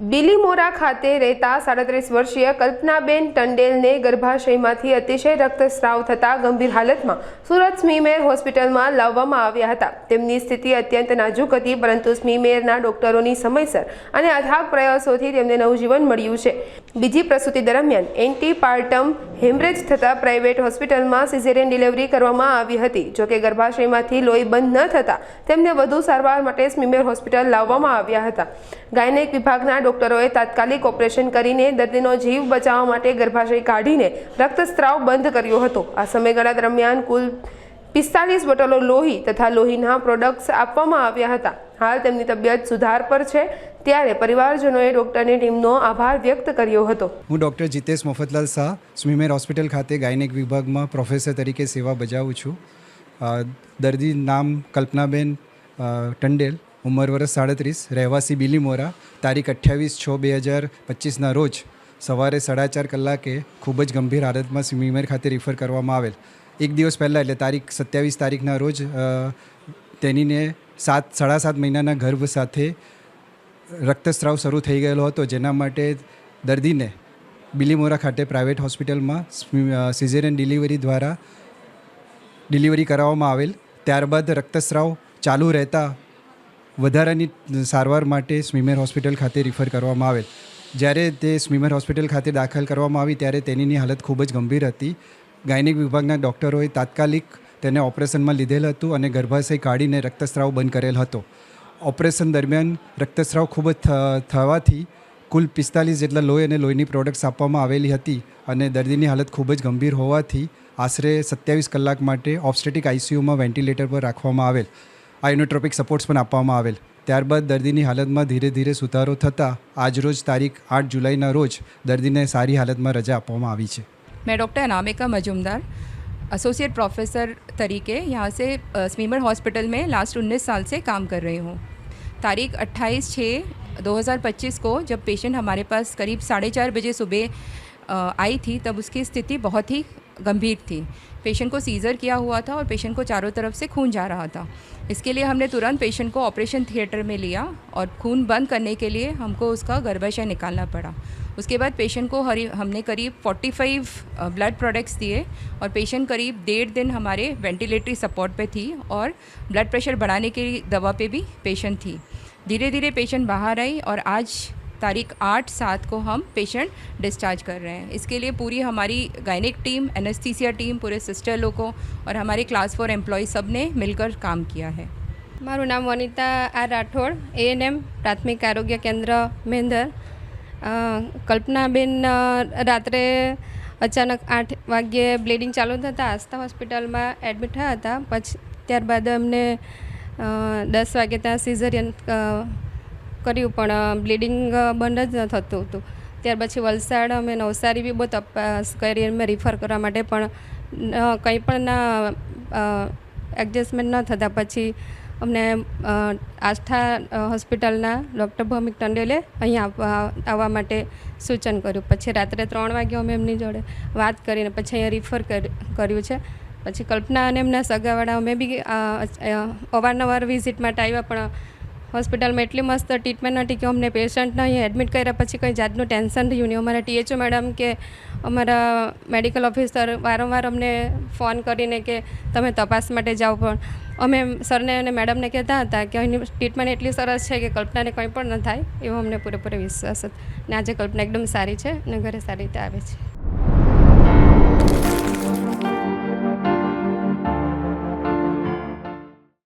બિલીમોરા ખાતે રહેતા સાડત્રીસ વર્ષીય કલ્પનાબેન ટંડેલને ગર્ભાશયમાંથી અતિશય રક્તસ્રાવ થતા ગંભીર હાલતમાં સુરત સ્મીમેર હોસ્પિટલમાં લાવવામાં આવ્યા હતા. તેમની સ્થિતિ અત્યંત નાજુક હતી, પરંતુ સ્મીમેરના ડોક્ટરોની સમયસર અને અથાગ પ્રયાસોથી તેમને નવજીવન મળ્યું છે. બીજી પ્રસૂતિ દરમિયાન એન્ટીપાર્ટમ હેમરેજ થતાં પ્રાઇવેટ હોસ્પિટલમાં સિઝેરિયન ડિલિવરી કરવામાં આવી હતી. જોકે ગર્ભાશયમાંથી લોહી બંધ ન થતાં તેમને વધુ સારવાર માટે સ્મીમેર હોસ્પિટલ લાવવામાં આવ્યા હતા. ગાયનેક વિભાગના ડોક્ટરોએ તાત્કાલિક ઓપરેશન કરીને દર્દીનો જીવ બચાવવા માટે ગર્ભાશય કાઢીને રક્તસ્ત્રાવ બંધ કર્યો હતો. આ સમયગાળા દરમિયાન કુલ પિસ્તાલીસ બોટલો લોહી તથા લોહીના પ્રોડક્ટ્સ આપવામાં આવ્યા હતા. હાલ તેમની તબિયત સુધાર પર છે. ત્યારે પરિવારજનોએ ડોક્ટરની ટીમનો આભાર વ્યક્ત કર્યો હતો. હું doctor Jitesh Mafatlal Shah SMIMER hospital ખાતે ગાયનેક વિભાગમાં પ્રોફેસર તરીકે સેવા બજાવું છું. દર્દી નામ કલ્પનાબેન ટંડેલ ઉંમર વર્ષ સાડત્રીસ, રહેવાસી બિલીમોરા તારીખ અઠ્યાવીસ છ બે હજાર પચીસના રોજ સવારે સાડા ચાર કલાકે ખૂબ જ ગંભીર હાલતમાં સ્મીમેર ખાતે રિફર કરવામાં આવેલ. એક દિવસ પહેલાં, એટલે તારીખ સત્યાવીસ તારીખના રોજ તેનીને સાત, સાડા સાત મહિનાના ગર્ભ સાથે રક્તસ્રાવ શરૂ થઈ ગયેલો હતો, જેના માટે દર્દીને બિલીમોરા ખાતે પ્રાઇવેટ હોસ્પિટલમાં સિઝેરિયન ડિલિવરી દ્વારા ડિલિવરી કરાવવામાં આવેલ. ત્યારબાદ રક્તસ્રાવ ચાલુ રહેતા વધારાની સારવાર માટે સ્મીમેર હોસ્પિટલ ખાતે રિફર કરવામાં આવેલ. જ્યારે તે સ્મીમેર હોસ્પિટલ ખાતે દાખલ કરવામાં આવી, ત્યારે તેની હાલત ખૂબ જ ગંભીર હતી. ગાયનિક વિભાગના ડૉક્ટરોએ તાત્કાલિક તેને ઓપરેશનમાં લીધેલ હતું અને ગર્ભાશય કાઢીને રક્તસ્રાવ બંધ કરેલ હતો. ઓપરેશન દરમિયાન રક્તસ્રાવ ખૂબ જ થવાથી કુલ પિસ્તાલીસ જેટલા લોહી અને લોહીની પ્રોડક્ટ્સ આપવામાં આવેલી હતી અને દર્દીની હાલત ખૂબ જ ગંભીર હોવાથી આશરે સત્યાવીસ કલાક માટે ઓબ્સ્ટેટિક આઈસીયુમાં વેન્ટિલેટર પર રાખવામાં આવેલ. આઇનોટ્રોપિક સપોર્ટ્સ પણ આપવામાં આવેલ ત્યારબાદ દર્દીની હાલતમાં ધીરે ધીરે સુધારો થતાં આજરોજ તારીખ આઠ જુલાઈના રોજ દર્દીને સારી હાલતમાં રજા આપવામાં આવી છે मैं doctor Anamika Majumdar associate professor तरीके यहाँ से अ, स्मीमर हॉस्पिटल में लास्ट 19 साल से काम कर रही हूँ तारीख 28 छः 2025 को जब पेशेंट हमारे पास करीब साढ़े चार बजे सुबह अ, आई थी तब उसकी स्थिति बहुत ही गंभीर थी। पेशेंट को सीज़र किया हुआ था और पेशेंट को चारों तरफ़ से खून जा रहा था। इसके लिए हमने तुरंत पेशेंट को ऑपरेशन थिएटर में लिया और खून बंद करने के लिए हमको उसका गर्भाशय निकालना पड़ा। उसके बाद पेशेंट को हरी, हमने करीब 45 ब्लड प्रोडक्ट्स दिए और पेशेंट करीब डेढ़ दिन हमारे वेंटिलेटरी सपोर्ट पे थी और ब्लड प्रेशर बढ़ाने की दवा पे भी पेशेंट थी। धीरे धीरे पेशेंट बाहर आई और आज तारीख आठ सात को हम पेशेंट डिस्चार्ज कर रहे हैं इसके लिए पूरी हमारी गायनिक टीम एनेस्थीसिया टीम पूरे सिस्टर लोगों और हमारे क्लास फोर एम्प्लॉय सब ने मिलकर काम किया है મારું નામ વનિતા આર રાઠોડ એએનએમ પ્રાથમિક આરોગ્ય કેન્દ્ર મેંદર અ, કલ્પનાબેન અ, રાત્રે અચાનક આઠ વાગ્યે બ્લીડિંગ ચાલુ થતાં આસ્થા હોસ્પિટલમાં એડમિટ થયા હતા પછી ત્યારબાદ અમને અ, દસ વાગે ત્યાં સિઝરિયન કર્યું, પણ બ્લીડિંગ બંધ જ ન થતું હતું. ત્યાર પછી વલસાડ અમે નવસારી બી બહુ તપાસ કરી અમે રિફર કરવા માટે પણ કંઈ પણ ના એડજસ્ટમેન્ટ ન થતાં. પછી અમને આસ્થા હોસ્પિટલના ડૉક્ટર ભૌમિક ટંડેલે અહીંયા આવવા માટે સૂચન કર્યું. પછી રાત્રે ત્રણ વાગે અમે એમની જોડે વાત કરીને પછી અહીંયા રિફર કર્યું છે. પછી કલ્પના અને એમના સગાવાળા અમે બી અવારનવાર વિઝિટ માટે આવ્યા, પણ હોસ્પિટલમાં એટલી મસ્ત ટ્રીટમેન્ટ હતી કે અમને પેશન્ટને અહીંયા એડમિટ કર્યા પછી કંઈ જાતનું ટેન્શન રહ્યું નહીં. અમારા ટીએચઓ મેડમ કે અમારા મેડિકલ ઓફિસર વારંવાર અમને ફોન કરીને કે તમે તપાસ માટે જાઓ પણ અમે સરને અને મેડમને કહેતા હતા કે અહીંની ટ્રીટમેન્ટ એટલી સરસ છે કે કલ્પનાને કંઈ પણ ન થાય એવો અમને પૂરેપૂરો વિશ્વાસ હતો. ને આજે કલ્પના એકદમ સારી છે અને ઘરે સારી રીતે આવે છે.